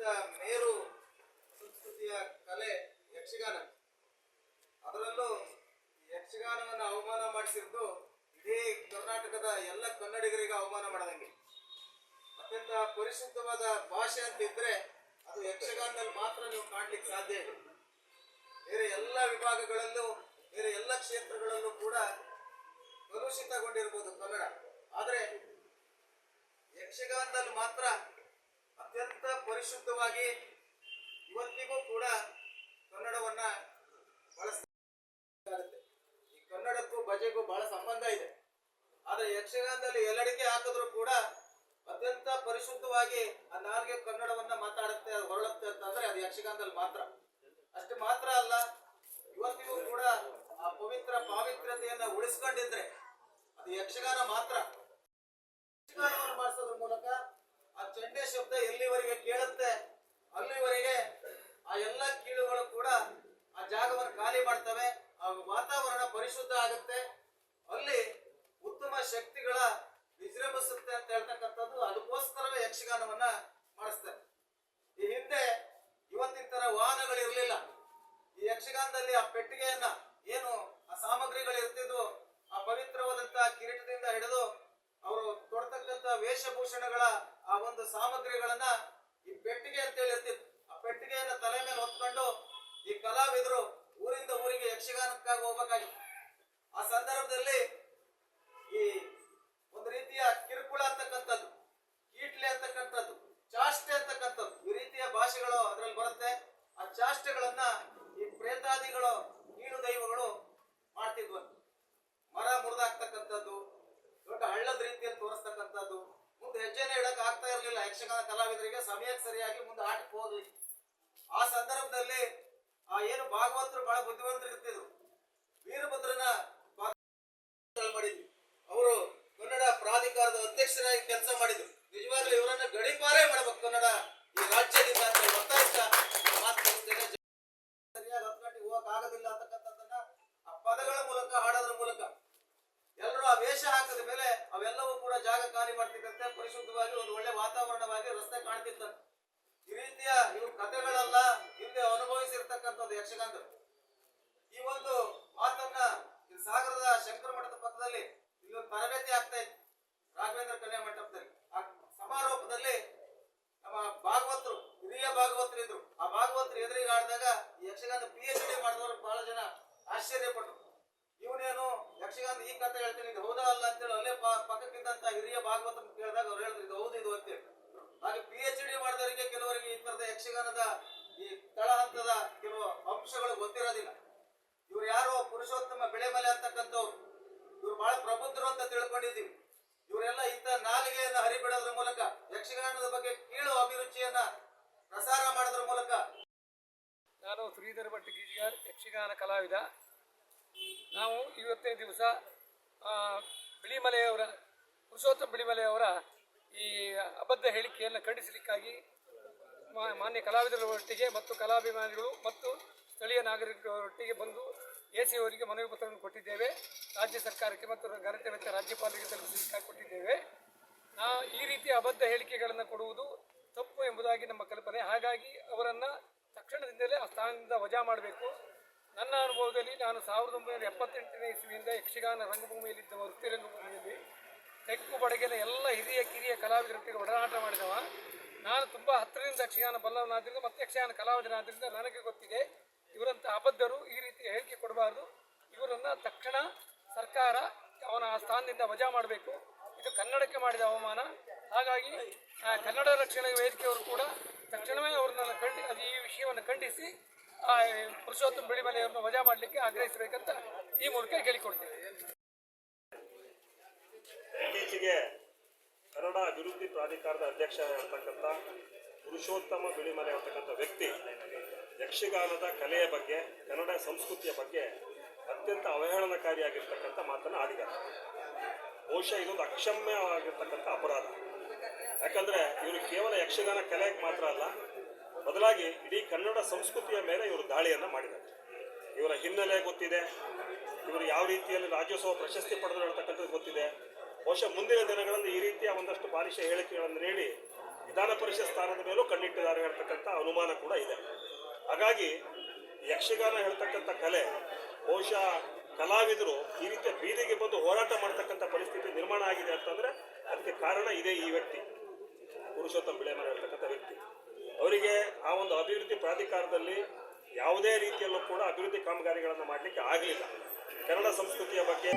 ಅತ್ಯಂತ ಮೇರು ಸಂಸ್ಕೃತಿಯ ಕಲೆ ಯಕ್ಷಗಾನ. ಅದರಲ್ಲೂ ಯಕ್ಷಗಾನವನ್ನು ಅವಮಾನ ಮಾಡಿಸಿದ್ದು ಇಡೀ ಕರ್ನಾಟಕದ ಎಲ್ಲ ಕನ್ನಡಿಗರಿಗೆ ಅವಮಾನ ಮಾಡದಂಗೆ. ಅತ್ಯಂತ ಪರಿಶುದ್ಧವಾದ ಭಾಷೆ ಅಂತ ಇದ್ರೆ ಅದು ಯಕ್ಷಗಾನದಲ್ಲಿ ಮಾತ್ರ ನೀವು ಕಾಣ್ಲಿಕ್ಕೆ ಸಾಧ್ಯ ಇದೆ ಬೇರೆ ಎಲ್ಲ ವಿಭಾಗಗಳಲ್ಲೂ, ಬೇರೆ ಎಲ್ಲ ಕ್ಷೇತ್ರಗಳಲ್ಲೂ ಕೂಡ ಕಲುಷಿತಗೊಂಡಿರ್ಬೋದು ಕನ್ನಡ. ಆದರೆ ಯಕ್ಷಗಾನದಲ್ಲಿ ಮಾತ್ರ ಅತ್ಯಂತ ಪರಿಶುದ್ಧವಾಗಿ ಇವತ್ತಿಗೂ ಕೂಡ ಕನ್ನಡವನ್ನ ಬಳಸ್ತಾರೆ. ಈ ಕನ್ನಡಕ್ಕೂ ಬಜೆಗೂ ಬಹಳ ಸಂಬಂಧ ಇದೆ. ಆದ್ರೆ ಯಕ್ಷಗಾನದಲ್ಲಿ ಎಲ್ಲಡಿಕೆ ಹಾಕಿದ್ರು ಕೂಡ ಅತ್ಯಂತ ಪರಿಶುದ್ಧವಾಗಿ ಆ ನಾಲ್ಗೆ ಕನ್ನಡವನ್ನ ಮಾತಾಡುತ್ತೆ ಹೊರಳುತ್ತೆ ಅಂತಂದ್ರೆ ಅದು ಯಕ್ಷಗಾನದಲ್ಲಿ ಮಾತ್ರ. ಅಷ್ಟು ಮಾತ್ರ ಅಲ್ಲ, ಇವತ್ತಿಗೂ ಕೂಡ ಆ ಪವಿತ್ರ ಪಾವಿತ್ರ್ಯತೆಯನ್ನ ಉಳಿಸ್ಕೊಂಡಿದ್ರೆ ಅದು ಯಕ್ಷಗಾನ ಮಾತ್ರ. ಯಕ್ಷಗಾನವನ್ನು ಮಾಡಿಸೋದ್ರ ಮೂಲಕ ಚಂಡೆ ಶಬ್ದ ಎಲ್ಲಿವರೆಗೆ ಕೇಳುತ್ತೆ? ಅಲ್ಲಿವರೆಗೆ ಆ ಎಲ್ಲ ಕೀಳುಗಳು ಕೂಡ ಆ ಜಾಗವನ್ನು ಖಾಲಿ ಮಾಡ್ತವೆ, ಆ ವಾತಾವರಣ ಪರಿಶುದ್ಧ ಆಗುತ್ತೆ. ಅಲ್ಲಿ ಉತ್ತಮ ಶಕ್ತಿಗಳ ವಿಜೃಂಭಿಸುತ್ತೆ ಅಂತ ಹೇಳ್ತಕ್ಕಂಥದ್ದು ಅದಕ್ಕೋಸ್ಕರವೇ ಯಕ್ಷಗಾನವನ್ನ ಮಾಡಿಸ್ತಾರೆ. ಈ ಹಿಂದೆ ಇವತ್ತಿನ ತರ ವಾಹನಗಳಿರಲಿಲ್ಲ. ಈ ಯಕ್ಷಗಾನದಲ್ಲಿ ಆ ಪೆಟ್ಟಿಗೆಯನ್ನ ಏನು ಆ ಸಾಮಗ್ರಿಗಳು ಇರ್ತಿದ್ವು, ಆ ಪವಿತ್ರವಾದಂತಹ ಕಿರೀಟದಿಂದ ಹಿಡಿದು ಅವರು ತೊಡ್ತಕ್ಕಂತ ವೇಷಭೂಷಣಗಳ ಆ ಒಂದು ಸಾಮಗ್ರಿಗಳನ್ನ ಈ ಪೆಟ್ಟಿಗೆ ಅಂತೇಳಿ ಇರ್ತಿತ್ತು. ಆ ಪೆಟ್ಟಿಗೆಯನ್ನ ತಲೆ ಮೇಲೆ ಹೊತ್ಕೊಂಡು ಈ ಕಲಾವಿದರು ಊರಿಂದ ಊರಿಗೆ ಯಕ್ಷಗಾನಕ್ಕಾಗಿ ಹೋಗ್ಬೇಕಾಗಿತ್ತು. ಆ ಸಂದರ್ಭದಲ್ಲಿ ಈ ಒಂದು ರೀತಿಯ ಕಿರುಕುಳ ಅಂತಕ್ಕಂಥದ್ದು ಕೀಟ್ಲೆ ಅಂತಕ್ಕಂಥದ್ದು ಚಾಷ್ಟೆ ಅಂತಕ್ಕಂಥದ್ದು ಈ ರೀತಿಯ ಭಾಷೆಗಳು ಅದರಲ್ಲಿ ಬರುತ್ತೆ ಆ ಚಾಷ್ಟೆಗಳನ್ನ ಈ ಪ್ರೇತಾದಿಗಳು ಕೀಳು ದೈವಗಳು ಮಾಡ್ತಿದ್ವಂತೆ ಮರ ಮುರಿದಾಕ್ತಕ್ಕಂಥದ್ದು ದೊಡ್ಡ ಹಳ್ಳದ ರೀತಿಯಲ್ಲಿ ತೋರಿಸ್ತಕ್ಕಂಥದ್ದು ಮುಂದೆ ಹೆಜ್ಜೆನೆ ಇಡಕ್ ಆಗ್ತಾ ಇರಲಿಲ್ಲ ಯಕ್ಷಗಾನ ಕಲಾವಿದರಿಗೆ ಸಮಯಕ್ಕೆ ಸರಿಯಾಗಿ ಮುಂದೆ ಆಟಕ್ಕೆ ಹೋದ್ವಿ ಆ ಸಂದರ್ಭದಲ್ಲಿ, ಆ ಏನು ಭಾಗವತರು ಬಹಳ ಬುದ್ಧಿವಂತರು ಇರ್ತಿದ್ರು. ವೀರಭದ್ರನ ಮಾಡಿದ್ವಿ. ಅವರು ಕನ್ನಡ ಪ್ರಾಧಿಕಾರದ ಅಧ್ಯಕ್ಷರಾಗಿ ಕೆಲಸ ಮಾಡಿದ್ರು. ನಿಜವಾಗ್ಲೂ ಇವರನ್ನ ಗಡಿಪಾರೇ ಮಾಡಬೇಕು ಕನ್ನಡ ಈ ರಾಜ್ಯದಿಂದ ಅಂತ ಒತ್ತಾಯಿಸ. ಸರಿಯಾಗಿ ಹತ್ಕಂಡು ಹೋಗಕ್ ಆಗೋದಿಲ್ಲ ಅಂತಕ್ಕಂಥದ್ದನ್ನ ಆ ಪದಗಳ ಮೂಲಕ ಹಾಡೋದ್ರ ಮೂಲಕ ಮೇಲೆ ಅವೆಲ್ಲವೂ ಕೂಡ ಜಾಗ ಖಾಲಿ ಮಾಡ್ತಿದ್ದಂತೆ. ಪರಿಶುದ್ಧವಾಗಿ ಒಂದು ಒಳ್ಳೆ ವಾತಾವರಣವಾಗಿ ರಸ್ತೆ ಕಾಣ್ತಿತ್ತು. ಈ ರೀತಿಯ ಇವು ಕಥೆಗಳೆಲ್ಲ, ಹಿಂದೆ ಅನುಭವಿಸಿರ್ತಕ್ಕಂಥದ್ದು ಯಕ್ಷಗಾನರು ಈ ಒಂದು ಮಾತನ್ನ ಸಾಗರದ ಶಂಕರ ಮಠದ ಪಕ್ಕದಲ್ಲಿ ಇಲ್ಲೊಂದು ತರಬೇತಿ ಆಗ್ತಾ ಇತ್ತು, ರಾಘವೇಂದ್ರ ಕಲ್ಯಾಣ ಮಂಟಪದಲ್ಲಿ. ಆ ಸಮಾರೋಪದಲ್ಲಿ ನಮ್ಮ ಭಾಗವತರು, ಹಿರಿಯ ಭಾಗವತರು ಇದ್ರು. ಆ ಭಾಗವತರು ಎದುರಿಗೆ ಆಡಿದಾಗ ಯಕ್ಷಗಾನ ಪಿ ಎಚ್ ಡಿ ಮಾಡಿದವರು ಬಹಳ ಜನ ಆಶ್ಚರ್ಯಪಟ್ಟರು ಇವನೇನು ಯಕ್ಷಗಾನ ಈ ಕಥೆ ಹೇಳ್ತೀನಿ. ಇದು ಹೌದಾ ಅಲ್ಲ ಅಂತೇಳಿ ಅಲ್ಲೇ ಪಕ್ಕಕ್ಕಿದ್ದಂತ ಹಿರಿಯ ಭಾಗವತ ಕೇಳಿದಾಗ ಅವ್ರು ಹೇಳಿದ್ರು, ಇದು ಹೌದು, ಇದು ಅಂತೇಳಿ ಹಾಗೆ ಪಿ ಎಚ್ ಡಿ ಮಾಡಿದವರಿಗೆ ಕೆಲವರಿಗೆ ಈ ತರದ ಯಕ್ಷಗಾನದ ಈ ತಳ ಹಂತದ ಕೆಲವು ಅಂಶಗಳು ಗೊತ್ತಿರೋದಿಲ್ಲ. ಇವ್ರು ಯಾರು ಪುರುಷೋತ್ತಮ ಬೆಳೆ ಮೇಲೆ ಅಂತಕ್ಕಂಥವ್ರು. ಇವ್ರು ಬಹಳ ಪ್ರಬುದ್ಧರು ಅಂತ ತಿಳ್ಕೊಂಡಿದ್ದೀವಿ. ಇವರೆಲ್ಲ ಇಂಥ ನಾಲಿಗೆಯನ್ನ ಹರಿಬಿಡೋದ್ರ ಮೂಲಕ, ಯಕ್ಷಗಾನದ ಬಗ್ಗೆ ಕೀಳು ಅಭಿರುಚಿಯನ್ನ ಪ್ರಸಾರ ಮಾಡೋದ್ರ ಮೂಲಕ. ನಾನು ಶ್ರೀಧರ ಭಟ್ ಗೀಜ್ಗಾರ್, ಯಕ್ಷಗಾನ ಕಲಾವಿದ. ನಾವು ಇವತ್ತಿನ ದಿವಸ ಬಿಳಿಮಲೆಯವರ, ಪುರುಷೋತ್ತಮ ಬಿಳಿಮಲೆಯವರ ಈ ಅಬದ್ಧ ಹೇಳಿಕೆಯನ್ನು ಖಂಡಿಸಲಿಕ್ಕಾಗಿ ಮಾನ್ಯ ಕಲಾವಿದರೊಟ್ಟಿಗೆ ಮತ್ತು ಕಲಾಭಿಮಾನಿಗಳು ಮತ್ತು ಸ್ಥಳೀಯ ನಾಗರಿಕರೊಟ್ಟಿಗೆ ಬಂದು ಎ ಸಿ ಅವರಿಗೆ ಮನವಿ ಪತ್ರವನ್ನು ಕೊಟ್ಟಿದ್ದೇವೆ. ರಾಜ್ಯ ಸರ್ಕಾರಕ್ಕೆ ಮತ್ತು ಗರಟೆ ವೆಚ್ಚ ರಾಜ್ಯಪಾಲರಿಗೆ ತಲುಪಿಸಲಿಕ್ಕಾಗಿ ಕೊಟ್ಟಿದ್ದೇವೆ. ನಾ, ಈ ರೀತಿಯ ಅಬದ್ಧ ಹೇಳಿಕೆಗಳನ್ನು ಕೊಡುವುದು ತಪ್ಪು ಎಂಬುದಾಗಿ ನಮ್ಮ ಕಲ್ಪನೆ. ಹಾಗಾಗಿ ಅವರನ್ನು ತಕ್ಷಣದಿಂದಲೇ ಆ ಸ್ಥಾನದಿಂದ ವಜಾ ಮಾಡಬೇಕು. ನನ್ನ ಅನುಭವದಲ್ಲಿ ನಾನು ಸಾವಿರದ ಒಂಬೈನೂರ ಎಪ್ಪತ್ತೆಂಟನೇ ಇಸ್ವಿಯಿಂದ ಯಕ್ಷಗಾನ ರಂಗಭೂಮಿಯಲ್ಲಿದ್ದ ವೃತ್ತಿ ರಂಗಭೂಮಿಯಲ್ಲಿ ತೆಕ್ಕು ಬಡಗಿನ ಎಲ್ಲ ಹಿರಿಯ ಕಿರಿಯ ಕಲಾವಿದರೊಟ್ಟಿಗೆ ಒಡನಾಟ ಮಾಡಿದವ. ನಾನು ತುಂಬ ಹತ್ತಿರದಿಂದ ಯಕ್ಷಗಾನ ಬಲ್ಲವನಾದ್ರಿಂದ ಮತ್ತು ಯಕ್ಷಗಾನ ಕಲಾವಿದನಾದ್ರಿಂದ ನನಗೆ ಗೊತ್ತಿದೆ. ಇವರಂಥ ಅಬದ್ಧರು ಈ ರೀತಿ ಹೇಳಿಕೆ ಕೊಡಬಾರ್ದು. ಇವರನ್ನು ತಕ್ಷಣ ಸರ್ಕಾರ ಅವನ ಆ ಸ್ಥಾನದಿಂದ ವಜಾ ಮಾಡಬೇಕು. ಇದು ಕನ್ನಡಕ್ಕೆ ಮಾಡಿದ ಅವಮಾನ. ಹಾಗಾಗಿ ಕನ್ನಡ ರಕ್ಷಣಾ ವೇದಿಕೆಯವರು ಕೂಡ ತಕ್ಷಣವೇ ಅವ್ರನ್ನ ಖಂಡಿ ಅದು ಈ ವಿಷಯವನ್ನು ಖಂಡಿಸಿ ಪುರುಷೋತ್ತಮ ಬಿಳಿಮಲೆಯವರನ್ನು ವಜಾ ಮಾಡಲಿಕ್ಕೆ ಆಗ್ರಹಿಸಬೇಕಂತ ಈ ಮೂಲಕ ಕೇಳಿಕೊಡ್ತೇವೆ ಇತ್ತೀಚೆಗೆ ಕನ್ನಡ ಅಭಿವೃದ್ಧಿ ಪ್ರಾಧಿಕಾರದ ಅಧ್ಯಕ್ಷ ಇರ್ತಕ್ಕಂಥ ಪುರುಷೋತ್ತಮ ಬಿಳಿಮನೆ ಅಂತಕ್ಕಂಥ ವ್ಯಕ್ತಿ, ಯಕ್ಷಗಾನದ ಕಲೆಯ ಬಗ್ಗೆ, ಕನ್ನಡ ಸಂಸ್ಕೃತಿಯ ಬಗ್ಗೆ ಅತ್ಯಂತ ಅವಹೇಳನಕಾರಿಯಾಗಿರ್ತಕ್ಕಂಥ ಮಾತನ್ನು ಆಡಿದ್ದಾರೆ. ಬಹುಶಃ ಇದೊಂದು ಅಕ್ಷಮ್ಯವಾಗಿರ್ತಕ್ಕಂಥ ಅಪರಾಧ. ಯಾಕಂದರೆ ಇವರು ಕೇವಲ ಯಕ್ಷಗಾನ ಕಲೆಗೆ ಮಾತ್ರ ಅಲ್ಲ ಬದಲಾಗಿ ಇಡೀ ಕನ್ನಡ ಸಂಸ್ಕೃತಿಯ ಮೇಲೆ ಇವರು ದಾಳಿಯನ್ನು ಮಾಡಿದ್ದಾರೆ. ಇವರ ಹಿನ್ನೆಲೆ ಗೊತ್ತಿದೆ. ಇವರು ಯಾವ ರೀತಿಯಲ್ಲಿ ರಾಜ್ಯೋತ್ಸವ ಪ್ರಶಸ್ತಿ ಪಡೆದು ಹೇಳ್ತಕ್ಕಂಥದ್ದು ಗೊತ್ತಿದೆ. ಬಹುಶಃ ಮುಂದಿನ ದಿನಗಳಲ್ಲಿ ಈ ರೀತಿಯ ಒಂದಷ್ಟು ಬಾಲಿಶ ಹೇಳಿಕೆಗಳನ್ನು ನೀಡಿ ವಿಧಾನ ಪರಿಷತ್ ಸ್ಥಾನದ ಮೇಲೂ ಕಣ್ಣಿಟ್ಟಿದ್ದಾರೆ ಹೇಳ್ತಕ್ಕಂಥ ಅನುಮಾನ ಕೂಡ ಇದೆ. ಹಾಗಾಗಿ ಯಕ್ಷಗಾನ ಹೇಳ್ತಕ್ಕಂಥ ಕಲೆ, ಬಹುಶಃ ಕಲಾವಿದರು ಈ ರೀತಿಯ ಬೀದಿಗೆ ಬಂದು ಹೋರಾಟ ಮಾಡ್ತಕ್ಕಂಥ ಪರಿಸ್ಥಿತಿ ನಿರ್ಮಾಣ ಆಗಿದೆ ಅಂತಂದ್ರೆ ಅದಕ್ಕೆ ಕಾರಣ ಇದೆ ಈ ವ್ಯಕ್ತಿ. ಪುರುಷೋತ್ತಮ ಬಿಳೆಮರ ಹೇಳ್ತಕ್ಕಂಥ ವ್ಯಕ್ತಿ. ಅವರಿಗೆ ಆ ಒಂದು ಅಭಿವೃದ್ಧಿ ಪ್ರಾಧಿಕಾರದಲ್ಲಿ ಯಾವುದೇ ರೀತಿಯಲ್ಲೂ ಕೂಡ ಅಭಿವೃದ್ಧಿ ಕಾಮಗಾರಿಗಳನ್ನು ಮಾಡಲಿಕ್ಕೆ ಆಗಲಿಲ್ಲ. ಕನ್ನಡ ಸಂಸ್ಕೃತಿಯ ಬಗ್ಗೆ